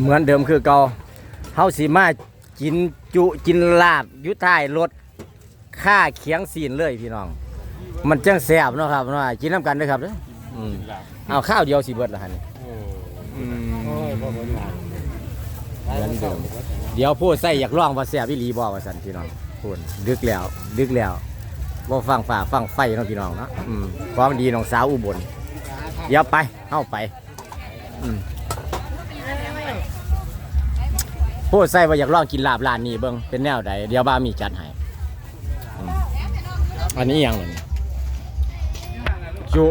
เหมือนเดิมคือเก่าเฮาสิมากินจุกินลาบยุท้ายรถค่าเคียงซีนเลยพี่น้อง มันจังแซ่บเนาะครับเนาะกินน้ำกันด้อครับเด้ออืมเอาข้าวเดียวสิเบิดละหั่นนี่อืมเหมือนเดิมเดี๋ยวพูดใส่อยากลองว่าแซ่บอีหลีบ่ว่าซั่นพี่น้องพูดดึกแล้ว ดึกแล้วบ่ฟังฝ่าฟังไฟเนาะพี่น้องเนาะความดีน้องสาวอุบลเดี๋ยวไปเฮาไป อืม พูดใส่ว่าอยากลองกินลาบร้านนี้เบิ่งเป็นแนวใดเดี๋ยวบ้ามีจัดให้อืมอันนี้อิหยังเลยจุ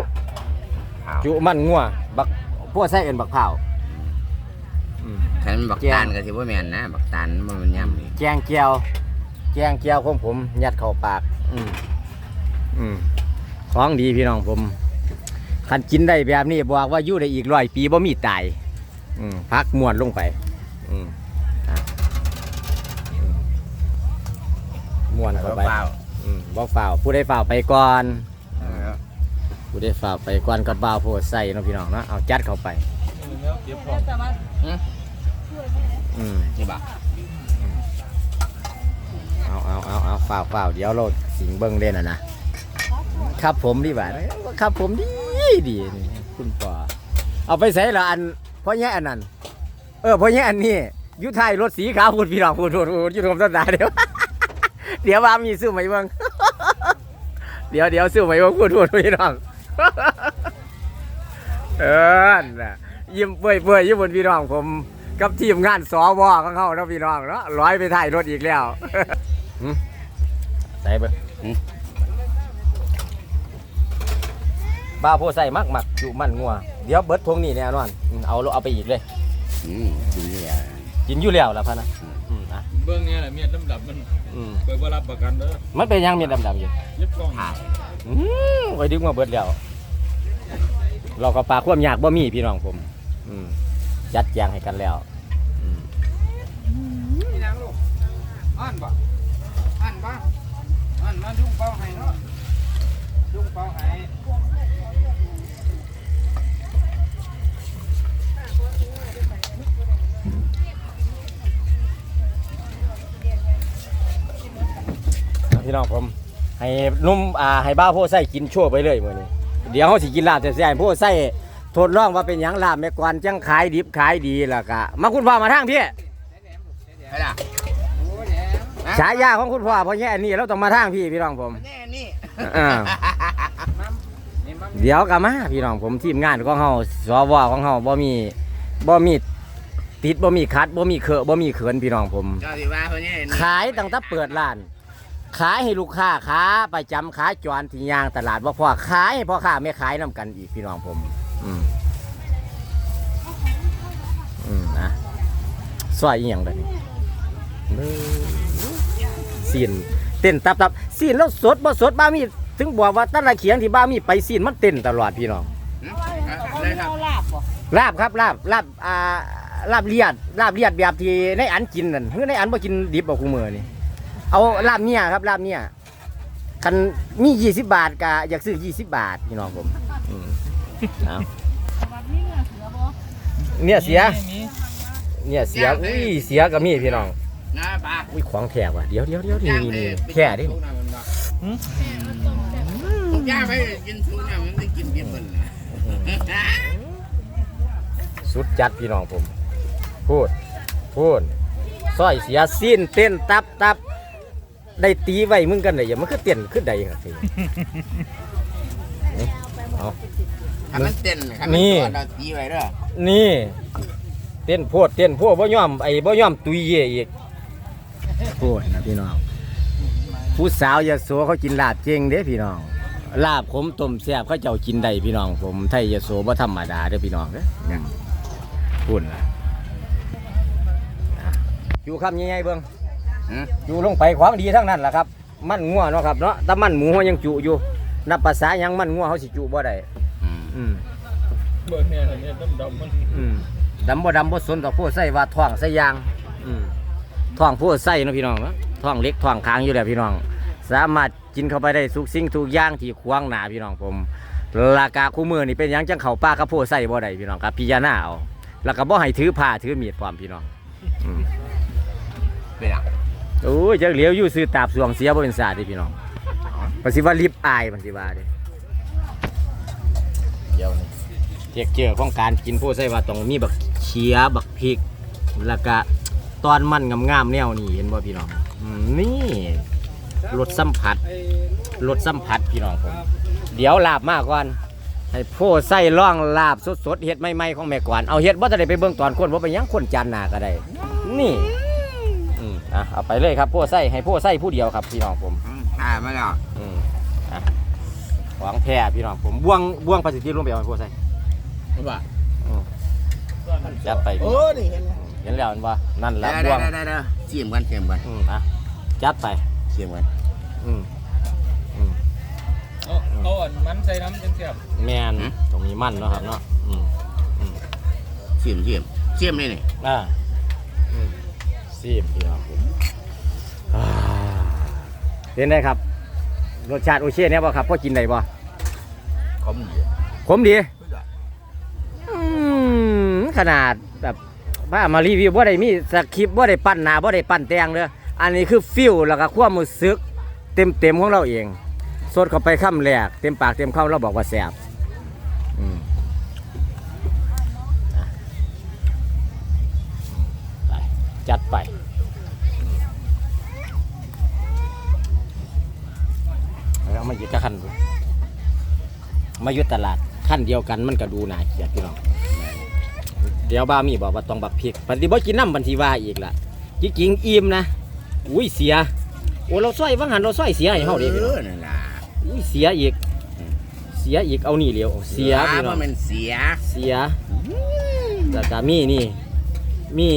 จุมันงัวบักพวกใส่เอ็นบักเผาวอืมคันบักแกงตาลก็สิบ่แม่นนะบักตาลมันมันย่ำนี่แกงเกียว แกงเกียวของผม ยัดเข้าปาก อืมอืมของดีพี่น้องผมคันกินได้แบบนี้บอกว่าอยู่ได้อีกร้อยปีบ่มีตาย อืมพักมวนลงไป อืม ม่วนเข้าไปเปล่าอืมบ่ฝ่าวผู้ได้ฝ่าวไปก่อน เออผู้ได้ฝ่าวไปก่อนกับบ่าวโพดใส่เนาะพี่น้องเนาะเอาจัดเข้าไปอืมนี่บ่เอาเอาเอาเอาฝ่าวฝ่าวเดี๋ยวเราสิงเบิ้งเล่นอะนะครับผมดีบ่าครับผมดีดีนี่คุณปอเอาไปใส่ละอันพ่อแย่อันนั้น เออพ่อแย่อันนี้อยุทายรถสีขาวพูดพี่น้องพูดพูดพูดอยุทธมต้นตาเดี๋ยว เดี๋ยวว่ามีซื้อไหมเบิ้งเดี๋ยวเดี๋ยวซื้อไหมเบิ้งพูดพูดพี่น้องเออน่ะยิ้มเปื่อยเปื่อยยิ้มบนพี่น้องผม กับทีมงานสวของเขาเนาะพี่น้องเนาะร้อยไปถ่ายรถอีกแล้วหึใส่เบิ้งบ้าโพใส่มักมักอยู่มันงัวเดี๋ยวเบิดทวงนี่แน่นอนอืมเอาเอาไปอีกเลยอืมกินนี่อะกินอยู่แล้วล่ะพะนะอืมอะเบื้องเนี้แหละเมียดำดับมันอืมเปิดว่ารับประกันเด้อมันเป็นหยังเมียดำๆอยู่ยึดกล้องถ่ายอืมไว้ดึงมาเบิดแล้ว เราก็ปลาความยากบ่มีพี่น้องผม อืมจัดแจงให้กันแล้วอืมนี่นางลูกอ่านบ่อ่านบ่อ่านมาดุ้งเป้าให้เนาะดุ้งเป้าให้ พี่น้องผมให้นุ่มอ่าให้บ้าวโพใส่กินชั่วไปเลยมื้อนี้เดี๋ยวเขาสิกินลาบแซ่บๆโพใส่ทดลองว่าเป็นหยังลาบแม่กวนจังขายดิบขายดีล่ะกะมาคุณพ่อมาทางพี่ไปล่ะฉายาของคุณพ่อเพราะแย่นี่เราต้องมาทางพี่พี่น้องผมแน่นี่อ่านี่มัมเดี๋ยวกะมาพี่น้องผมทีมงานของเฮาสวของเฮาบ่มีบ่มีติดบ่มีคัดบ่มีเคอะบ่มีเขินพี่น้องผม เจ้าสิว่าเพิ่นนี่ขายตั้งแต่เปิดร้าน ขายให้ลูกค้าค้าประจำค้าจรที่ยางตลาดบ่าพ่อขายให้พ่อค้าไม่ขายนํกันอีกพี่น้องผม อืมอืมนะซอยอีหยังแบบนี้ซีนเต้นตับตับซีนแล้วสดบ่สดบ้ามี ถึงบอกว่าตั้งแต่เขียงที่บ้ามีไปซีนมันเต้นตลอดพี่น้องลาบครับลาบลาบอ่าลาบเลียดลาบเลียดแบบที่ในอันกินนั่นคือในอันบ่กินดิบเอาคู่มือนี่ เอาลาบเนี่ยครับลาบเนี่ยคันมี20บาทก็อยากซื้อ20บาทพี่น้องผมอืมเอาเนี่ยเสียมีเนี่ยเสียอุ้ยเสียก็มีพี่น้องนะป้าอุ้ยของแท้ว่ะเดี๋ยวเดี๋ยวเดี๋ยวนี่นี่นี่แท้ดิย่าไปกินชูเนี่ยมันได้กินกินเบิ่นล่ะสุดจัดพี่น้องผม พูด พูดซอยเสียสิ้นเต้นตับตับ ได้ตีไว้มึงกันได้อย่ามันคือเต้นคือใดครับพี่ เอา คันมันเต้นคันนี่มันตัวเราตีไว้เด้อนี่ เต้นโพดเต้นโพดบ่ยอมไอ้บ่ยอมตุยเย่อีกโพดนะพี่น้อง ผู้สาวยาโสเขากินลาบเจงเด้พี่น้อง ลาบขมต้มแซ่บเขาเจ้ากินได้พี่น้อง ผมไทยยาโสบ่ธรรมดาเด้อพี่น้องเด้ออืมพูดนะอยู่คำใหญ่ๆเบิ่งหืม อยู่ลงไปของดีทั้งนั้นแหละครับ มันงัวเนาะครับเนาะแต่มันหมูเขายังจุอยู่ นับภาษาหยังมันงัวเขาสิจุบ่ได้อืมอืมเบื้องเนี้แหละเมียดำดับมันอืมดำบ่ดำบ่สนต่อผู้ใส่ว่าท้องใส่ยางอืมท้องผู้ใส่เนาะพี่น้องเนาะท้องเล็กท้องค้างอยู่แล้วพี่น้อง สามารถกินเข้าไปได้ทุกสิ่งทุกอย่างที่ขวางหน้าพี่น้องผมราคาคู่มือนี่เป็นหยังจังเขาป้ากระโพใส่บ่ได้พี่น้องครับพิจารณาเอาแล้วก็บ่ให้ถือผ้าถือมีดพร้อมพี่น้องอืมเป็นอะ โอ้ยจักเหลียวอยู่ซื้อตาบสวงเสียบ่เป็นศาสตร์ดิพี่น้องปสิว่าลิบอายมันสิว่าเด้เดี๋ยวนี้เทียกเจอของการกินผู้ใส่ว่าต้องมีบักเขียบักพริกแล้วก็ตอนมันงามๆแนวนี้เห็นบ่พี่น้องอืมนี่รสสัมผัสรสสัมผัสพี่น้องผมเดี๋ยวลาบมากก่อนให้โพใส่ร่องลาบสดๆเฮ็ดใหม่ๆของแม่กวนเอาเฮ็ดบ่จะได้ไปเบิ่งตอนคนบ่ไปยังคนจานหน้าก็ได้ นี่ อืมอะเอาไปเลยครับโพใส่ให้โพใส่ผู้เดียวครับพี่น้องผมอืมอ่ามาแล้วอืมอะหวังแพ้พี่น้องผมบ่วงบ่วงประสิทธิลงไปเอาให้โพใส่ว่าอืมจัดไปพี่โอ้น้องนี่เห็นเห็นแล้วเห็นบ่นั่นแหได้ละได้บ่วงได้ได้ได้เสียมกันเสียมกันอืมอะจัดไปเสียมกันอืมอืมเอาเอาอันมันใส่น้ำจังเสียบแม่นตรงนี้มันเนาะครับเนาะอืมเสียมเสียมเสียมนี่นี่อ่าอืม ซีบพี่น้องผมอ่าเป็นไงครับ รสชาติโอเคเนี่ยบ่ครับพ่อกินได้บ่ขมดีขมดีอืมขนาดแบบว่ามารีวิวบ่ได้มีสคริปต์บ่ได้ปั้นหน้าบ่ได้ปั้นแต่งเลยอันนี้คือฟิลแล้วก็ความรู้สึก เต็มเต็มๆของเราเอง สดเข้าไปคำแรก เต็มปากเต็มคำเราบอกว่าแซ่บ จัดไปเอามาหยุดกับขั้นมาหยุดตลาดขั้นเดียวกันมันก็ดูน่าเกลียดพี่น้องเดี๋ยวบ้ามีบอกว่าต้องบักพริกปฏิบัติกินน้ำบันทีว่าอีกล่ะจริงๆอิ่มนะอุ้ยเสียโอ้เราซอยว่างหันเราซอยเสียให้เฮาดิพี่เอน้องอนั่นล่ะอุ้ยเสียอีก เสียอีกเอานี่เหลียวเสียพี่น้องว่ามันเสียเสียแล้วก็มีนี่มี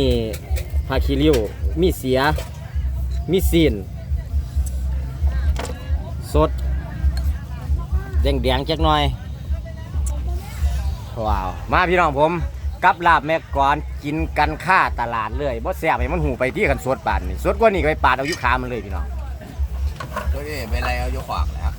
พาคิริวมีเสีย มีซีน สด แดงๆจักหน่อย ว้าว มาพี่น้องผมกับลาบแม่กอนกินกันค่าตลาดเลยบ่แซ่บให้มันหูไปที่กันสดป่านนี่สดกว่านี้ก็ไปปาดเอายุขามันเลยพี่น้องตัวนี้เป็นไรเอายู่ขวากแล้ว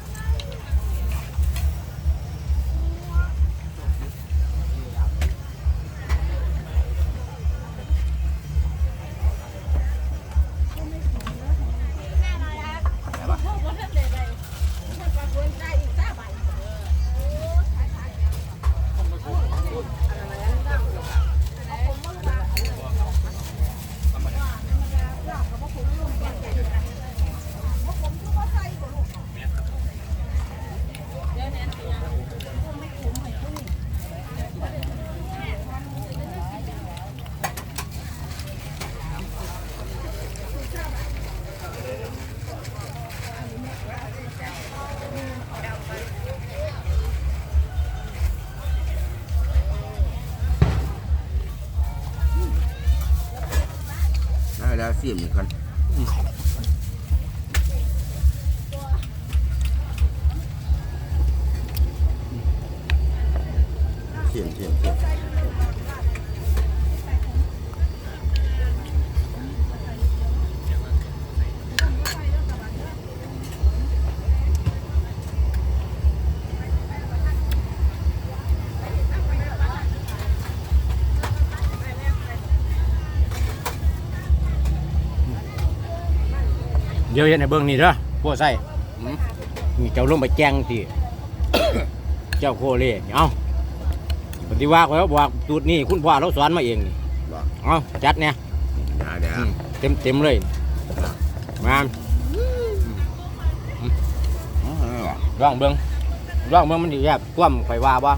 เสียมอีกคน ยวเห็นในเบื้องนี่เด้อพวกใส่อืมนี่เจ้าลงไปแจ้งที เจ้าโคเล่นี่เอาปฏิว่าเขาบอกสูตรนี่คุณพ่อเราสอนมาเองนี่บอกเอาจัดเนี่ยเดี๋ยวเดี๋ยวเต็มเต็มๆเลยมาอ๋อเออว่ะร่องเบิ้งร่องเบิ้งมันดีแยบคว่ำไฟว่าบ่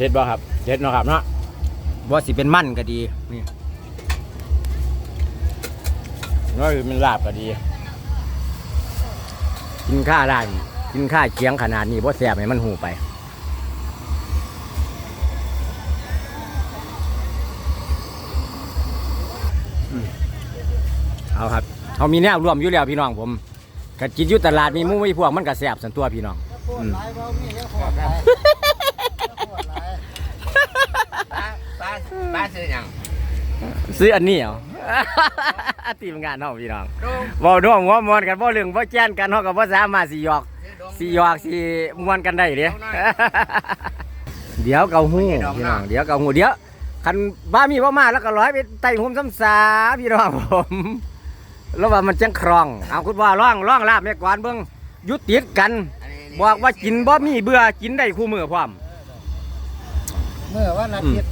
เด็ดบ่ครับเด็ดเนาะครับเนาะบ่สิเป็นมันก็ดีนี่น้อยเป็นลาบก็ดี กินข้าวร้านกินข้าวเคียงขนาดนี้บ่แซ่บให้มันหูไปเอาครับเอามีแนวรวมอยู่แล้วพี่น้องผมกักินอยู่ตลาดมีหมู่มีพวกมันก็แซ่บสันตัวพี่น้อง อืม ป้าป้าป้าซื้อหยังซื้ออันนี้เหรอทีมงานเฮาพี่น้องโดมบ่ร่วมหัวมวนกันบ่เรื่องบ่แจ้นกันเฮาก็บ่สามารถสิหยอกสิหยอกสิมวนกันได้เด้เดี๋ยวเกาหูพี่น้องเดี๋ยวเกาหูเดี๋ยวคันบ้ามีบ่มาแล้วก็ร้อยไปไต่หุมซ้ำสาพี่น้องผมแล้วว่ามันจังครอง เอาคุณว่าร้องร้องลาบแม่กวานเบิ่งอยุติดกัน บอกว่ากินบ่มีเบื่อกินได้คู่มือพร้อมเมื่อวันอาทิตย์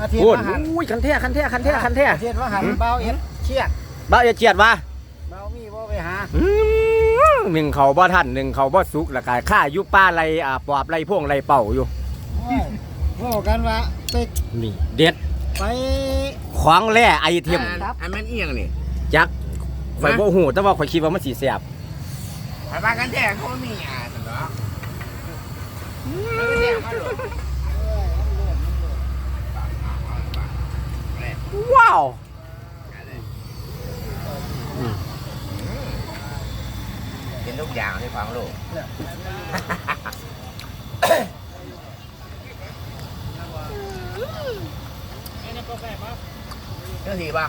อาทิตย์พูดว่าหันอุ้ยคันแท้คันแท้คันแท้คันแท้อาทิตย์ว่าหันเบาเอ็ดเชียดบ้าอย่าเจียดว่าเบามีบ่ไปหาอืมหนึ่งเขาบ่ทันหนึ่งเขาบ่สุกแล้วก็ข้าอยู่ป้าไรอ่าปอบไรพวงไรเป่าอยู่โอ้ยว่ากันว่าไปนี่เด็ดไปของแร่ไอเทมอันมันเอียงนี่จักข่อยบ่ฮู้แต่ว่าข่อยคิดว่ามันสิแซ่บไปบ้านกันแท้เขามีอะสิเนาะแล้ วก็แท้มาโดดว้าวกินทุกอย่างที่ฟังลูกเจ้าสีป่ะ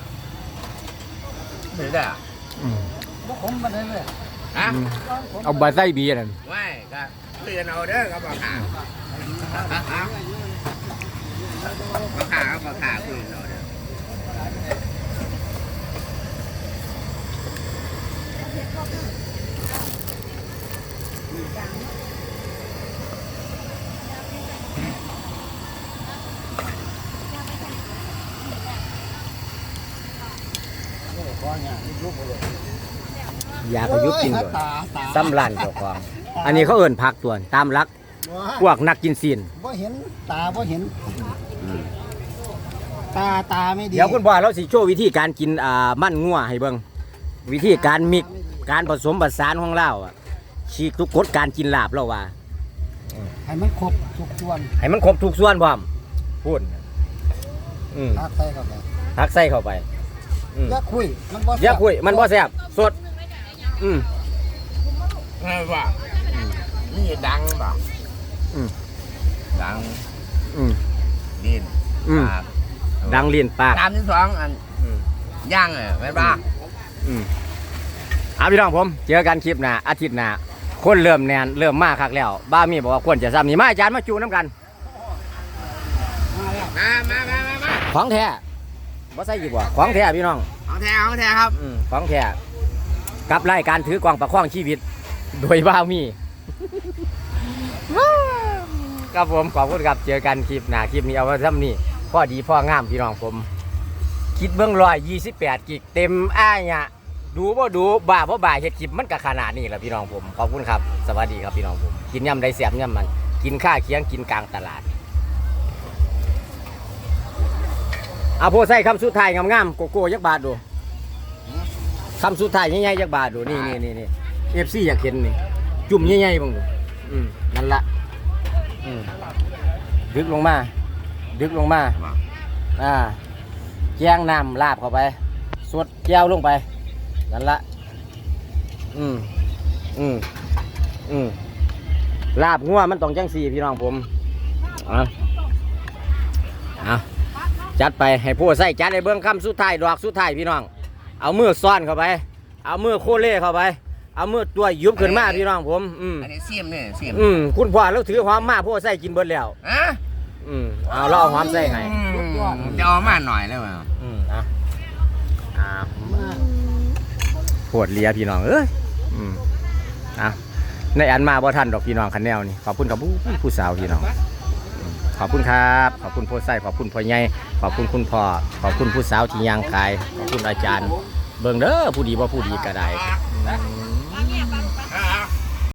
ถือได้อะบ่ขมปานใดเลยฮะเอาบาไส้บีนั่นไม่ก็เตือนเอาเด้อก็บอกขาบอกขาบอกขาคุยเอาเด้อ ขอเนี่ ยยุบไปเลยอยากประยุทธ์กินโอ้เลยตาตาซ้ำลันเจ้าของ อันนี้เขาเอิ่นผักตัวตามรักพวกนักกินซีนบ่เห็นตาบ่เห็น ตาตาไม่ดี เดี๋ยวคุณพ่อเราสิโชว์วิธีการกินอ่ามันงัวให้เบิ่ง วิธีการมิกการผสมผสานของเราอะฉีกทุกกฎการกินลาบเราว่า ให้มันครบทุกส่วนให้มันครบทุกส่วนพร้อมพูดอืมทักใส่เข้าไปทักใส่เข้าไปอืมอย่าคุย มันบ่อย่าคุยมันบ่แซ่บสด อืม ไงวะนี่ดังป่ะอืม ดังอืม ดินอืม ปากดังเลียนปาก ตามที่สองอันอืม ย่างอะแม่นป่ะ อืมเอาพี่น้องผม เจอกันคลิปหน้าอาทิตย์หน้าคนเริ่มแนนเริ่มมาคักแล้ว บ้ามีบอกว่าควรจะซ้ำนี่มาอาจารย์มาจูน้ำกัน มามามามามาของแท้บ่ใส่กี่บ่ของแท้พี่น้องเอาแท้เอาแท้ครับอืมของแท้กับรายการถือกวางประคองชีวิต โดยบ้ามีครับผมขอบคุณครับเจอกันคลิปหน้าคลิปนี้เอาไว้ซ้ำนี่พ่อดีพ่องามพี่น้องผม คิดเบื้องร้อยยี่สิบแปดกิกเต็มอ้ายเนี่ยดูบ่ดูบ่าบ่บ่าเฮ็ดคลิปมันก็ขนาดนี้แหละพี่น้องผมขอบคุณครับ สวัสดีครับพี่น้องผม กินยำได้เสียบยำมัน กินข้าเคียงกินกลางตลาดเอาโพใส่คำสุดท้ายงามๆโกโก้ยักบาทดูคำสุดท้ายใหญ่ๆยักบาทดูนี่นี่นี่นี่เอฟซีอยากเห็นนี่จุ่มใหญ่ๆบ้างดูอืมนั่นละอืมดึกลงมา ดึกลงมา อ่า แจ้งน้ำลาบเข้าไปสวดแก้วลงไปนั่นละอืมอืมอืมลาบงัวมันต้องจังสี่พี่น้องผมเอาเอาจัดไปให้ผู้ใส่จัดในเบื้องคำสุดท้ายดอกสุดท้ายพี่น้อง เอามือซ่อนเข้าไป เอามือโคเล่เข้าไป เอามือตัวยุบขึ้นมาพี่น้องผม อืมอันนี้เสียมเนี่ยเสียมอืมคุณพ่อเราถือหอมมาผู้ใส่กินเบิดแล้วฮะ อืมเอาเราเอาหอมใส่ให้จะเอามาหน่อยแล้วมั้งอืมอะอ่าปวดเลียพี่น้องเอ้ยอืมอะในอันมาบ่ทันดอกพี่น้องคันแนวนี่ขอบคุณกับผู้ผู้สาวพี่น้องอืมขอบคุณครับ ขอบคุณพ่อไส้ขอบคุณพ่อใหญ่ขอบคุณคุณพ่อขอบคุณผู้สาวที่ย่างกายขอบคุณอาจารย์ เบิ่งเด้อผู้ดีว่าผู้ดีก็ได้อืม